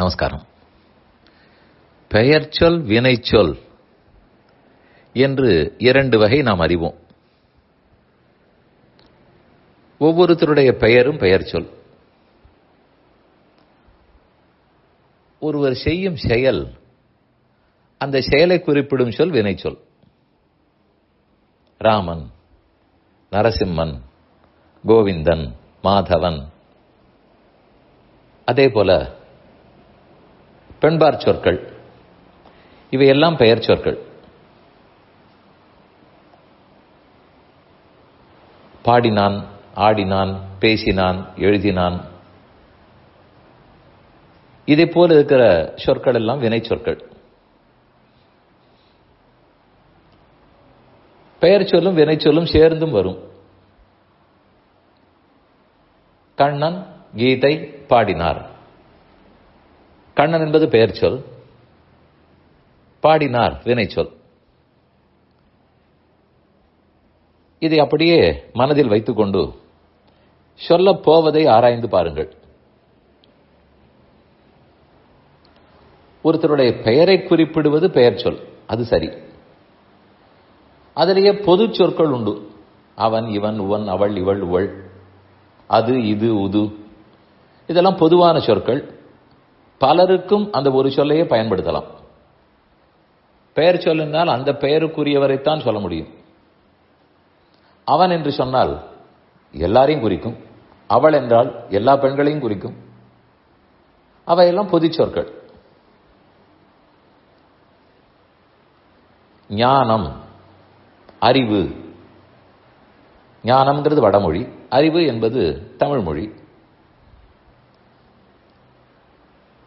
நமஸ்காரம். பெயர்ச்சொல் வினைச்சொல் என்று இரண்டு வகை நாம் அறிவோம். ஒவ்வொருத்தருடைய பெயரும் பெயர் சொல் ஒருவர் செய்யும் செயல் அந்த செயலை குறிப்பிடும் சொல் வினைச்சொல். ராமன் நரசிம்மன் கோவிந்தன் மாதவன். அதே போல பெண்பார் சொற்கள். இவையெல்லாம் பெயர் சொற்கள். பாடினான் ஆடினான் பேசினான் எழுதினான். இதை போல இருக்கிற சொற்கள் எல்லாம் வினை சொற்கள். பெயர் சொல்லும் வினை சொல்லும் சேர்ந்தும் வரும். கண்ணன் கீதை பாடினார். கண்ணன் என்பது பெயர் சொல். பாடினார் வினை சொல். இதை அப்படியே மனதில் வைத்துக்கொண்டு சொல்லப் போவதை ஆராய்ந்து பாருங்கள். ஒருத்தருடைய பெயரை குறிப்பிடுவது பெயர் சொல். அது சரி. அதிலேயே பொது சொற்கள் உண்டு. அவன் இவன் உவன் அவள் இவள் உவள். அது இது உது. இதெல்லாம் பொதுவான சொற்கள். பலருக்கும் அந்த ஒரு சொல்லையே பயன்படுத்தலாம். பெயர் சொல்லினால் அந்த பெயருக்குரியவரைத்தான் சொல்ல முடியும். அவன் என்று சொன்னால் எல்லாரையும் குறிக்கும். அவள் என்றால் எல்லா பெண்களையும் குறிக்கும். அவையெல்லாம் பொதுச்சொற்கள் ஞானம் அறிவு. ஞானம்ங்கிறது வடமொழி. அறிவு என்பது தமிழ்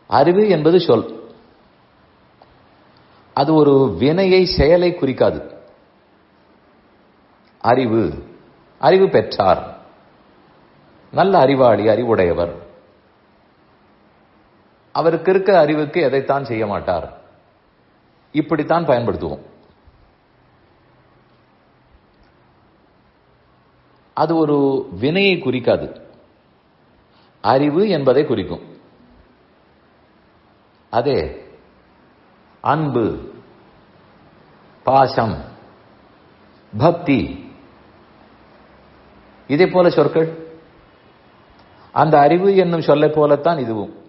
அறிவு என்பது சொல். அது ஒரு வினையை செயலை குறிக்காது. அறிவு அறிவு பெற்றார். நல்ல அறிவாளி அறிவுடையவர். அவருக்கு இருக்க அறிவுக்கு எதைத்தான் செய்ய மாட்டார்? இப்படித்தான் பயன்படுத்துவோம். அது ஒரு வினையை குறிக்காது. அறிவு என்பதை குறிக்கும். அதே. அன்பு பாசம் பக்தி. இதே போல சொற்கள். அந்த அறிவு என்னும் சொல்லை போலத்தான் இதுவும்.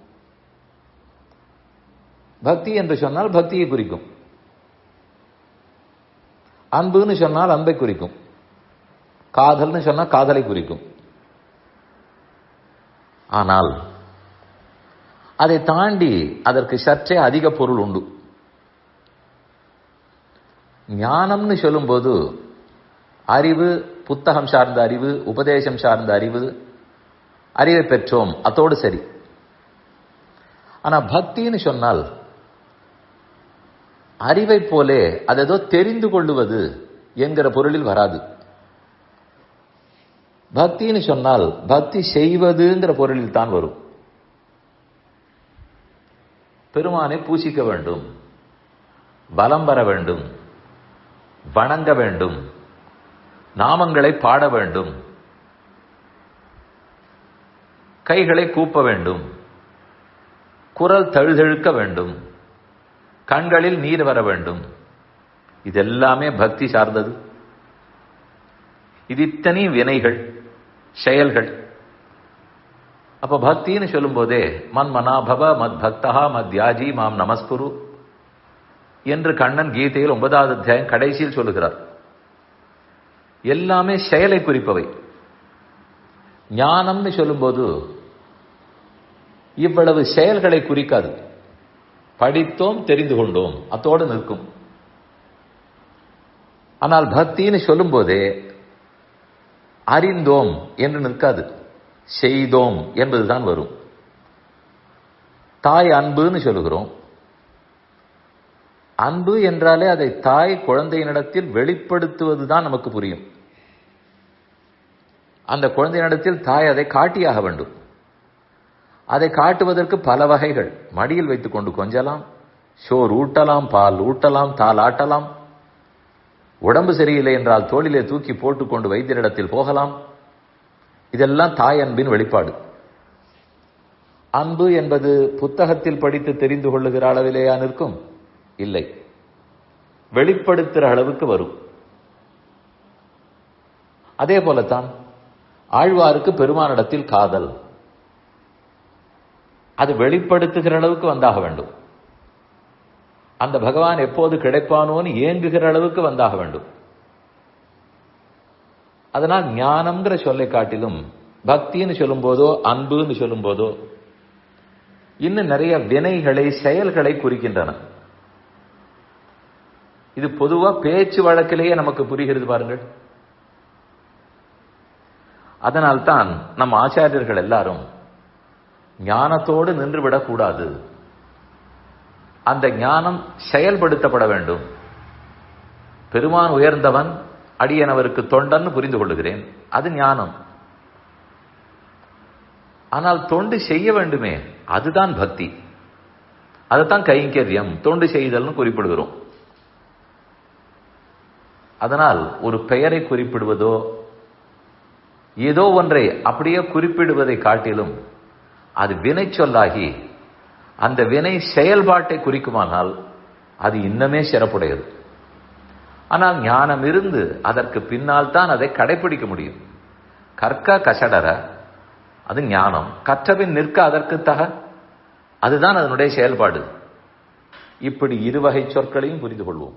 பக்தி என்று சொன்னால் பக்தியை குறிக்கும். அன்புன்னு சொன்னால் அன்பை குறிக்கும். காதல்னு சொன்னால் காதலை குறிக்கும். ஆனால் அதை தாண்டி அதற்கு சற்றே அதிக பொருள் உண்டு. ஞானம்னு சொல்லும்போது அறிவு புத்தகம் சார்ந்த அறிவு உபதேசம் சார்ந்த அறிவு அறிவை பெற்றோம் அதோடு சரி. ஆனா பக்தின்னு சொன்னால் அறிவை போலே அது ஏதோ தெரிந்து கொள்ளுவது என்கிற பொருளில் வராது. பக்தின்னு சொன்னால் பக்தி செய்வதுங்கிற பொருளில் தான் வரும். பெருமானை பூசிக்க வேண்டும் பலம் பெற வேண்டும் வணங்க வேண்டும் நாமங்களை பாட வேண்டும் கைகளை கூப்ப வேண்டும் குரல் தழுதழுக்க வேண்டும் கண்களில் நீர் வர வேண்டும். இதெல்லாமே பக்தி சார்ந்தது. இது இத்தனையும் வினைகள் செயல்கள். அப்ப பக்தின்னு சொல்லும்போதே மன் மனாபவ மத் பக்தா மத் யாஜி மாம் நமஸ்குரு என்று கண்ணன் கீதையில் ஒன்பதாவது அத்தியாயம் கடைசியில் சொல்லுகிறார். எல்லாமே செயலை குறிப்பவை. ஞானம்னு சொல்லும்போது இவ்வளவு செயல்களை குறிக்காது. படித்தோம் தெரிந்து கொண்டோம் அத்தோடு நிற்கும். ஆனால் பக்தின்னு சொல்லும்போதே அறிந்தோம் என்று நிற்காது. செய்தோம் என்பதுதான் வரும். தாய் அன்புன்னு சொல்லுகிறோம். அன்பு என்றாலே அதை தாய் குழந்தையினிடத்தில் வெளிப்படுத்துவதுதான் நமக்கு புரியும். அந்த குழந்தையினிடத்தில் தாய் அதை காட்டியாக வேண்டும். அதை காட்டுவதற்கு பல வகைகள். மடியில் வைத்துக் கொண்டு கொஞ்சலாம் சோர் ஊட்டலாம் பால் ஊட்டலாம் தால் ஆட்டலாம். உடம்பு சரியில்லை என்றால் தோளிலே தூக்கி போட்டுக்கொண்டு வைத்தியரிடத்தில் போகலாம். இதெல்லாம் தாய் அன்பின் வெளிப்பாடு. அன்பு என்பது புத்தகத்தில் படித்து தெரிந்து கொள்ளுகிற அளவிலேயா நிற்கும்? இல்லை. வெளிப்படுத்துகிற அளவுக்கு வரும். அதே போலத்தான் ஆழ்வாருக்கு பெருமானிடத்தில் காதல். அது வெளிப்படுத்துகிற அளவுக்கு வந்தாக வேண்டும். அந்த பகவான் எப்போது கிடைப்பானோன்னு ஏங்குகிற அளவுக்கு வந்தாக வேண்டும். அதனால் ஞானம்ங்கிற சொல்லை காட்டிலும் பக்தின்னு சொல்லும் போதோ அன்புன்னு சொல்லும் போதோ இன்னும் நிறைய வினைகளை செயல்களை குறிக்கின்றன. இது பொதுவா பேச்சு வழக்கிலேயே நமக்கு புரிகிறது பாருங்கள். அதனால்தான் நம் ஆச்சாரியர்கள் எல்லாரும் ஞானத்தோடு நின்றுவிடக் கூடாது அந்த ஞானம் செயல்படுத்தப்பட வேண்டும். பெருமான் உயர்ந்தவன் அடியனவருக்கு தொண்டன் புரிந்து கொள்ளுகிறேன். அது ஞானம். ஆனால் தொண்டு செய்ய வேண்டுமே அதுதான் பக்தி. அதுதான் கைங்கரியம் தொண்டு செய்தல்னு குறிப்பிடுகிறோம். அதனால் ஒரு பெயரை குறிப்பிடுவதோ ஏதோ ஒன்றை அப்படியே குறிப்பிடுவதை காட்டிலும் அது வினை சொல்லாகி அந்த வினை செயல்பாட்டை குறிக்குமானால் அது இன்னமே சிறப்புடையது. ஆனால் ஞானம் இருந்து அதற்கு பின்னால் தான் அதை கடைபிடிக்க முடியும். கற்க கசடர அது ஞானம். கற்றபின் நிற்க அதற்கு தக அதுதான் அதனுடைய செயல்பாடு. இப்படி இருவகை சொற்களையும் புரிந்து கொள்வோம்.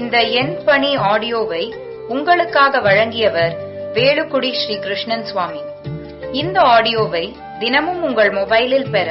இந்த எண் பணி ஆடியோவை உங்களுக்காக வழங்கியவர் வேலுக்குடி ஸ்ரீ கிருஷ்ணன் சுவாமி. இந்த ஆடியோவை தினமும் உங்கள் மொபைலில் பெற